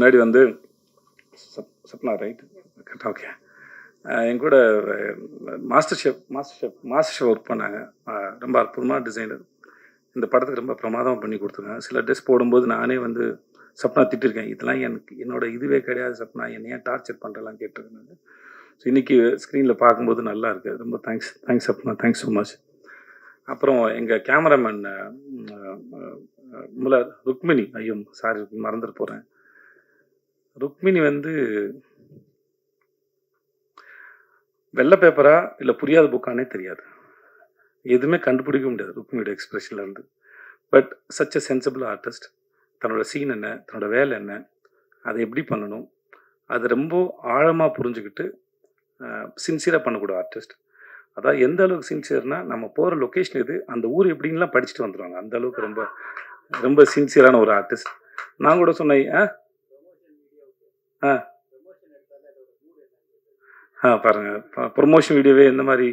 முன்னாடி வந்து சப் சப்னா ரைட் ஓகே என் கூட master chef master chef master chef work பண்ணாங்க ரொம்ப அற்புதமான டிசைனர் இந்த படத்துக்கு ரொம்ப பிரமாதமாக பண்ணி கொடுத்துருக்காங்க. சில ட்ரெஸ் போடும்போது நானே வந்து சப்னா திட்டிருக்கேன். இதெல்லாம் எனக்கு என்னோட இதுவே கிடையாது சப்னா. என்னை ஏன் டார்ச்சர் பண்ணுறலாம் கேட்டிருக்கேன் ஸோ இன்றைக்கி ஸ்க்ரீனில் பார்க்கும்போது நல்லா இருக்குது ரொம்ப thanks thanks Sapna. Thanks so much அப்புறம் எங்கள் கேமராமேன் முல ருக்மிணி ஐயோ சாரி மறந்துட்டு போகிறேன் ருக்மிணி வந்து வெள்ளை பேப்பரா இல்லை புரியாத புக்கானே தெரியாது. எதுவுமே கண்டுபிடிக்க முடியாது ருக்மியோட எக்ஸ்பிரஷன்லேருந்து but such a sensible artist தன்னோட சீன் என்ன தன்னோட வேலை என்ன அதை எப்படி பண்ணணும் அது ரொம்ப ஆழமாக புரிஞ்சுக்கிட்டு சின்சியராக பண்ணக்கூடிய ஆர்டிஸ்ட் அதான் எந்த அளவுக்கு சின்சியர்னால் நம்ம போகிற லொக்கேஷன் எது அந்த ஊர் எப்படின்லாம் படிச்சுட்டு வந்துடுவாங்க அந்த அளவுக்கு ரொம்ப ரொம்ப சின்சியரான ஒரு ஆர்டிஸ்ட் நான் கூட சொன்னேன் ஆ. ஆ பாருங்கள் பாருங்க ப்ரொமோஷன் வீடியோவே எந்த மாதிரி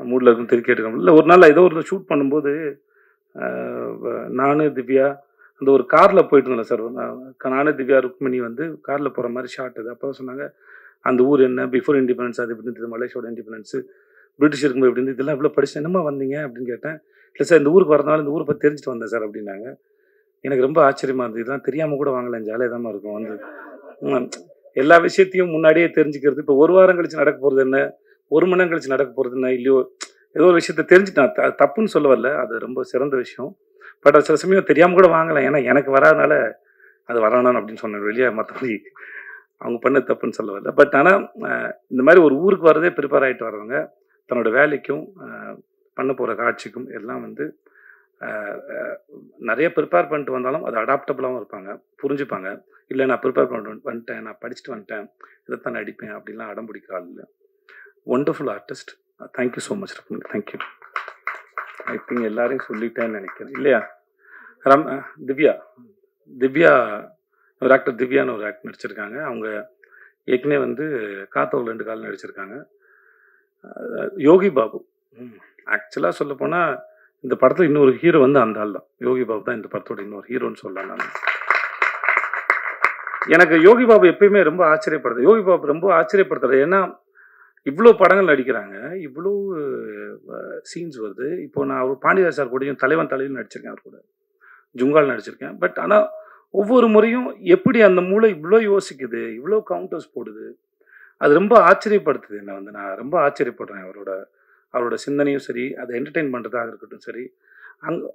மூடில் இருக்கும் தெரி கேட்டுக்கோங்க இல்லை ஒரு நாள் ஏதோ ஒரு ஷூட் பண்ணும்போது நான் திவ்யா அந்த ஒரு காரில் போயிட்டு இருந்தேன் சார் நானு திவ்யா ருக்மிணி வந்து காரில் போகிற மாதிரி ஷார்ட் அது அப்போ சொன்னாங்க அந்த ஊர் என்ன? பிஃபோர் இண்டிபெண்டன்ஸ் அது எப்படி இருந்தது மலேசியாவோட இண்டிபெண்டன்ஸு பிரிட்டிஷ் இருக்கும்போது எப்படி இதெல்லாம் இவ்வளோ படிச்சு என்னமா வந்தீங்க? அப்படின்னு கேட்டேன். இல்லை சார் இந்த ஊருக்கு வரதுனால இந்த ஊரை பற்றி தெரிஞ்சுட்டு வந்தேன் சார் அப்படின்னாங்க. எனக்கு ரொம்ப ஆச்சரியமா இருந்தது. இதெல்லாம் தெரியாமல் கூட வாங்கலாம் ஜாலியாக தான் இருக்கும். வந்து எல்லா விஷயத்தையும் முன்னாடியே தெரிஞ்சுக்கிறது. இப்போ ஒரு வாரம் கழிச்சு நடக்க போகிறது என்ன? ஒரு மணி நேரம் கழிச்சு நடக்க போகிறது என்ன? இல்லையோ ஏதோ ஒரு விஷயத்த தெரிஞ்சுட்டு நான் தப்புன்னு சொல்ல வரல. அது ரொம்ப சிறந்த விஷயம். பட் அது சில சமயம் தெரியாமல் கூட வாங்கலாம். ஏன்னா எனக்கு வராதனால அது வரணும் அப்படின்னு சொன்னேன் வெளியே. மற்றபடி அவங்க பண்ண தப்புன்னு சொல்ல வரல. பட் ஆனால் இந்த மாதிரி ஒரு ஊருக்கு வரதே ப்ரிப்பேர் ஆகிட்டு வரவங்க தன்னோட வேலைக்கும் பண்ண போகிற காட்சிக்கும் எல்லாம் வந்து நிறைய ப்ரிப்பேர் பண்ணிட்டு வந்தாலும் அது அடாப்டபுளாகவும் இருப்பாங்க புரிஞ்சுப்பாங்க. இல்லை நான் ப்ரிப்பேர் பண்ணிட்டு வந்துட்டேன் நான் படிச்சுட்டு வந்துட்டேன் இதைத்தான் நடிப்பேன் அப்படின்லாம் அடம் பிடிக்கிற ஆள் இல்லை wonderful artist thank you so much Ratni thank you I think எல்லாரையும் சொல்லிட்டேன்னு நினைக்கிறேன். இல்லையா? ரம் திவ்யா. திவ்யா ஒரு ஆக்டர் திவ்யான்னு ஒரு ஆக்டர் நடிச்சிருக்காங்க. அவங்க ஏற்கனவே வந்து காத்தவள் ரெண்டு கால் நடிச்சிருக்காங்க. யோகி பாபு. ஆக்சுவலாக சொல்ல போனால் இந்த படத்தில் இன்னொரு ஹீரோ வந்து அந்த ஆள் தான் யோகி பாபு தான் இந்த படத்தோட இன்னொரு ஹீரோன்னு சொல்லலாம் நான். எனக்கு யோகி பாபு எப்பயுமே ரொம்ப ஆச்சரியப்படுது. யோகி பாபு ரொம்ப ஆச்சரியப்படுத்துறது ஏன்னா இவ்வளோ படங்கள் நடிக்கிறாங்க. இவ்வளோ சீன்ஸ் வருது. இப்போ நான் அவர் பாண்டியராஜ் சார் கூடயும் தலைவன் தலைவன் நடிச்சிருக்கேன் அவர் கூட. ஜுங்கால் நடிச்சிருக்கேன். பட் ஆனால் ஒவ்வொரு முறையும் எப்படி அந்த மூளை இவ்வளோ யோசிக்குது இவ்வளோ கவுண்டர்ஸ் போடுது அது ரொம்ப ஆச்சரியப்படுத்துது என்னை வந்து. நான் ரொம்ப ஆச்சரியப்படுறேன் அவரோட அவரோட சிந்தனையும் சரி அதை என்டர்டெயின் பண்ணுறதாக இருக்கட்டும் சரி. அங்க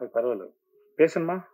பரவாயில்ல. பேசணுமா?